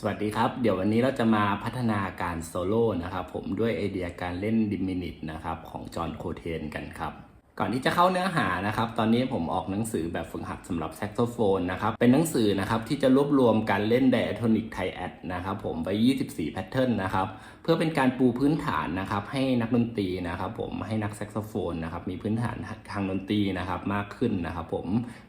สวัสดีครับ เดี๋ยววันนี้เราจะมาพัฒนาการโซโล่นะครับผมด้วยไอเดียการเล่นดิมินิตนะครับของจอห์นโคเทนกันครับ ก่อนที่จะเข้าเนื้อหานะครับ ตอนนี้ผมออกหนังสือแบบฝึกหัดสำหรับแซกโซโฟนนะครับ เป็นหนังสือนะครับที่จะรวบรวมการเล่นไดอะโทนิกไทแอดนะครับผมไป 24 แพทเทิร์นนะครับ เพื่อเป็นการปูพื้นฐานนะครับให้นักดนตรีนะครับผมให้นักแซกโซโฟนนะครับมีพื้นฐานทางดนตรีนะครับมากขึ้นนะครับผม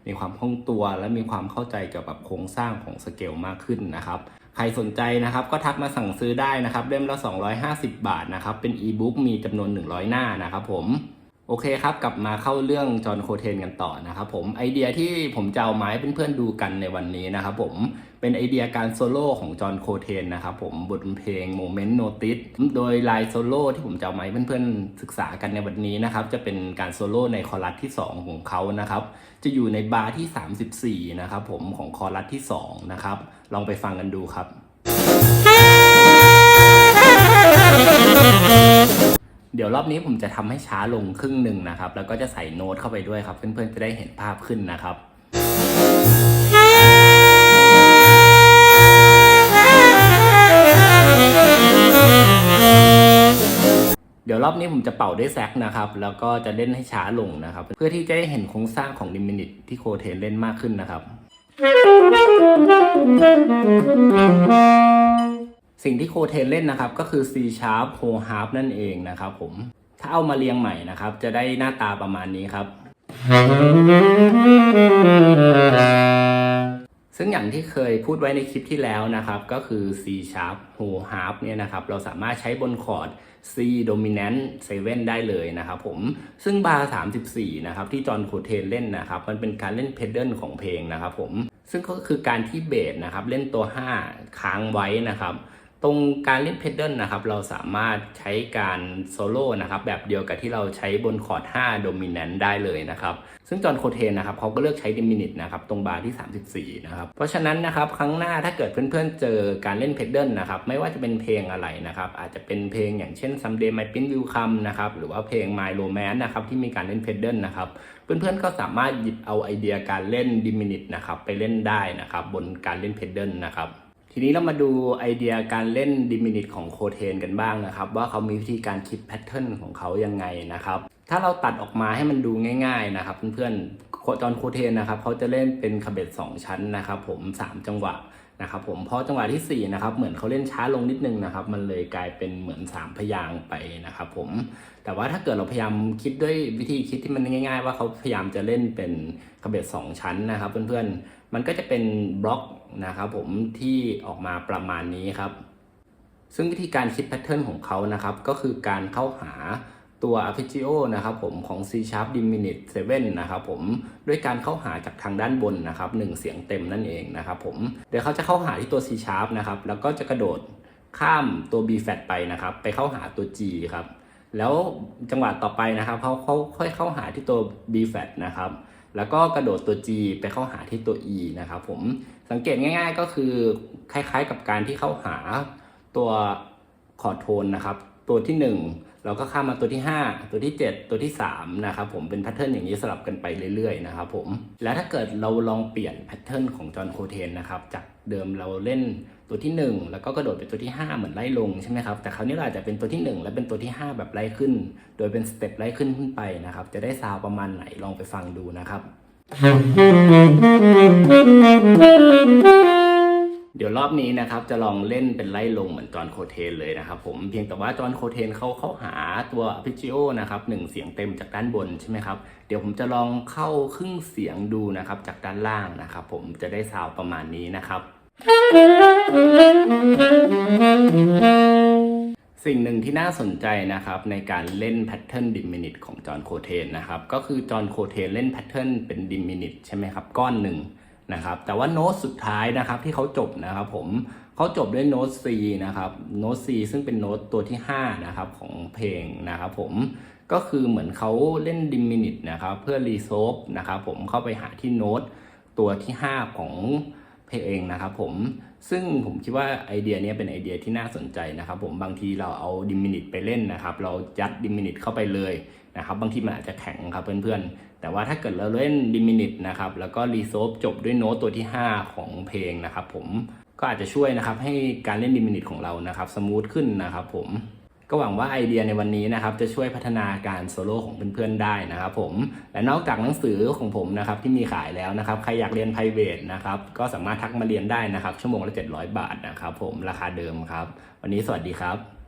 มีความคล่องตัวและมีความเข้าใจเกี่ยวกับโครงสร้างของสเกลมากขึ้นนะครับใครสนใจนะครับก็ทักมาสั่งซื้อได้นะครับเล่มละ 250 บาทนะครับเป็นอีบุ๊กมีจำนวน 100 หน้านะครับผม โอเคครับ กลับมาเข้าเรื่องจอห์นโคเทนกันต่อนะครับผมไอเดียที่ผมจะเอาไม้เพื่อนๆดูกันในวันนี้นะครับผมเป็นไอเดียการโซโล่ของจอห์นโคเทนนะครับผมบทเพลง Moment Notice โดยลายโซโล่ที่ผมจะเอาไม้เพื่อนๆศึกษากันในวันนี้นะครับจะเป็นการโซโล่ในคอรัสที่ 2 ของเขานะครับจะอยู่ในบาร์ที่ 34นะครับผมของคอรัสที่2นะครับลองไปฟังกันดูครับ เดี๋ยวรอบนี้ผมจะทำให้ช้าลงครึ่งหนึ่งนะครับ แล้วก็จะใส่โน้ตเข้าไปด้วยครับ เพื่อนๆจะได้เห็นภาพขึ้นนะครับเดี๋ยวรอบนี้ผมจะเป่าด้วยแซกนะครับ แล้วก็จะเล่นให้ช้าลงนะครับ เพื่อที่จะได้เห็นโครงสร้างของดิมินิตที่โคเทนเล่นมากขึ้นนะครับ สิ่งที่โคเทนเล่นนะครับก็คือ C sharp whole half นั่นเองนะครับผม ถ้าเอามาเรียงใหม่นะครับ จะได้หน้าตาประมาณนี้ครับ ซึ่งอย่างที่เคยพูดไว้ในคลิปที่แล้วนะครับ ก็คือ C sharp whole half เนี่ยนะครับ เราสามารถใช้บนคอร์ด C dominant 7 ได้เลยนะครับผม ซึ่งบาร์ 34 นะครับ ที่จอห์นโคเทนเล่นนะครับ มันเป็นการเล่นเพดเดิลของเพลงนะครับผม ซึ่งก็คือการที่เบสนะครับ เล่นตัว 5 ค้างไว้นะครับ ตรงการเล่นเพดเดิลนะครับ เราสามารถใช้การโซโล่นะครับแบบเดียวกับที่เราใช้บนคอร์ด5โดมิเนนต์ได้เลยนะครับ ซึ่งจอห์นโคเทนนะครับเขาก็เลือกใช้ดิมินิตนะครับตรงบาร์ที่ 34 นะครับ เพราะฉะนั้นนะครับครั้งหน้าถ้าเกิดเพื่อนๆเจอการเล่นเพดเดิลนะครับไม่ว่าจะเป็นเพลงอะไรนะครับอาจจะเป็นเพลงอย่างเช่น Someday My pin Will Come นะครับหรือว่าเพลง My Romance นะครับที่มีการเล่นเพดเดิลนะครับเพื่อนๆก็สามารถหยิบเอาไอเดียการเล่นดิมินิตนะครับไปเล่นได้นะครับบนการเล่นเพดเดิลนะครับ ทีนี้เรามาดูไอเดียการเล่นดิมินิตของโคเทนกันบ้างนะครับ ว่าเขามีวิธีการคิดแพทเทิร์นของเขายังไงนะครับ ถ้าเราตัดออกมาให้มันดูง่ายๆนะครับเพื่อนๆจอนโคเทนนะครับเขาจะเล่นเป็นคาเบตสองชั้นนะครับผม 3 จังหวะ นะครับผมเพราะจังหวะที่4นะครับเหมือนเขาเล่นช้าลงนิดนึงนะครับ มันเลยกลายเป็นเหมือน 3 พยางไปนะครับผมแต่ว่าถ้าเกิดเราพยายามคิดด้วยวิธีคิดที่มันง่าย ๆ ว่าเขาพยายามจะเล่นเป็นคาเบตสองชั้นนะครับเพื่อนๆมันก็จะเป็นบล็อกนะครับผมที่ออกมาประมาณนี้ครับ ซึ่งวิธีการคิดแพทเทิร์นของเขานะครับก็คือการเข้าหา ตัว arpeggio นะครับผมของ C sharp diminished 7นะครับผมด้วยการเข้าหาจากทางด้านบนนะครับหนึ่งเสียงเต็มนั่นเองนะครับผมเดี๋ยวเขาจะเข้าหาที่ตัว C sharp นะครับแล้วก็จะกระโดดข้ามตัว B flat ไปนะครับไปเข้าหาตัว G ครับแล้วจังหวะต่อไปนะครับเขาเขาค่อยเข้าหาที่ตัว B flat นะครับแล้วก็กระโดดตัว G ไปเข้าหาที่ตัว E นะครับผมสังเกตง่ายๆก็คือคล้ายๆกับการที่เข้าหาตัวคอร์ดโทนนะครับตัวที่ 1 เราก็ข้ามมาตัวที่ 5 ตัวที่ 7 ตัวที่3นะครับผมเป็นแพทเทิร์นอย่างนี้สลับกันไปเรื่อยๆนะครับผมแล้วถ้าเกิดเราลองเปลี่ยนแพทเทิร์นของจอห์นโคเทนนะครับจากเดิมเราเล่นตัวที่ 1 แล้วก็กระโดดไปตัวที่ 5 เหมือนไล่ลงใช่ไหมครับแต่คราวนี้เราอาจจะเป็นตัวที่ 1 และเป็นตัวที่ 5 แบบไล่ขึ้น โดยเป็นสเต็ปไล่ขึ้นขึ้นไปนะครับจะได้ซาวประมาณไหนลองไปฟังดูนะครับ เดี๋ยวรอบนี้นะครับจะลองเล่นเป็นไล่ลงเหมือนจอห์นโคเทนเลยนะครับผมเพียงแต่ว่าจอห์นโคเทนเขาเข้าหาตัว arpeggio นะครับหนึ่งเสียงเต็มจากด้านบนใช่ไหมครับเดี๋ยวผมจะลองเข้าครึ่งเสียงดูนะครับจากด้านล่างนะครับผมจะได้ซาวประมาณนี้นะครับสิ่งหนึ่งที่น่าสนใจนะครับในการเล่นแพทเทิร์นดิมินิตของจอห์นโคเทนนะครับก็คือจอห์นโคเทนเล่นแพทเทิร์นเป็นดิมินิตใช่ไหมครับก้อนหนึ่ง นะครับแต่ว่าโน้ตสุดท้ายนะครับที่เขาจบนะครับผมเขาจบด้วยโน้ต C นะครับโน้ต C ซึ่งเป็นโน้ตตัวที่5นะครับของเพลงนะครับผมก็คือเหมือนเขาเล่นดิมินิตนะครับเพื่อรีโซฟนะครับผมเข้าไปหาที่โน้ตตัวที่ 5 ของ เพลงนะครับผมซึ่งผมคิดว่าไอเดียนี้เป็นไอเดียที่น่าสนใจนะครับผมบางทีเราเอาดิมินิตไปเล่นนะครับ เรายัดดิมินิตเข้าไปเลยนะครับ บางทีมันอาจจะแข็งครับเพื่อนๆ แต่ว่าถ้าเกิดเราเล่นดิมินิตนะครับ แล้วก็รีโซฟจบด้วยโน้ตตัวที่ 5 ของเพลงนะครับผมก็อาจจะช่วยนะครับให้การเล่นดิมินิตของเรานะครับสมูทขึ้นนะครับผม ก็หวังว่าไอเดียในวันนี้นะครับจะช่วยพัฒนาการโซโล่ของเพื่อนๆได้นะครับผมและนอกจากหนังสือของผมนะครับที่มีขายแล้วนะครับใครอยากเรียน p r i v a t นะครับก็สามารถทักมาเรียนได้นะครับชั่วโมงละ700 บาทนะครับผมราคาเดิมครับ วันนี้สวัสดีครับ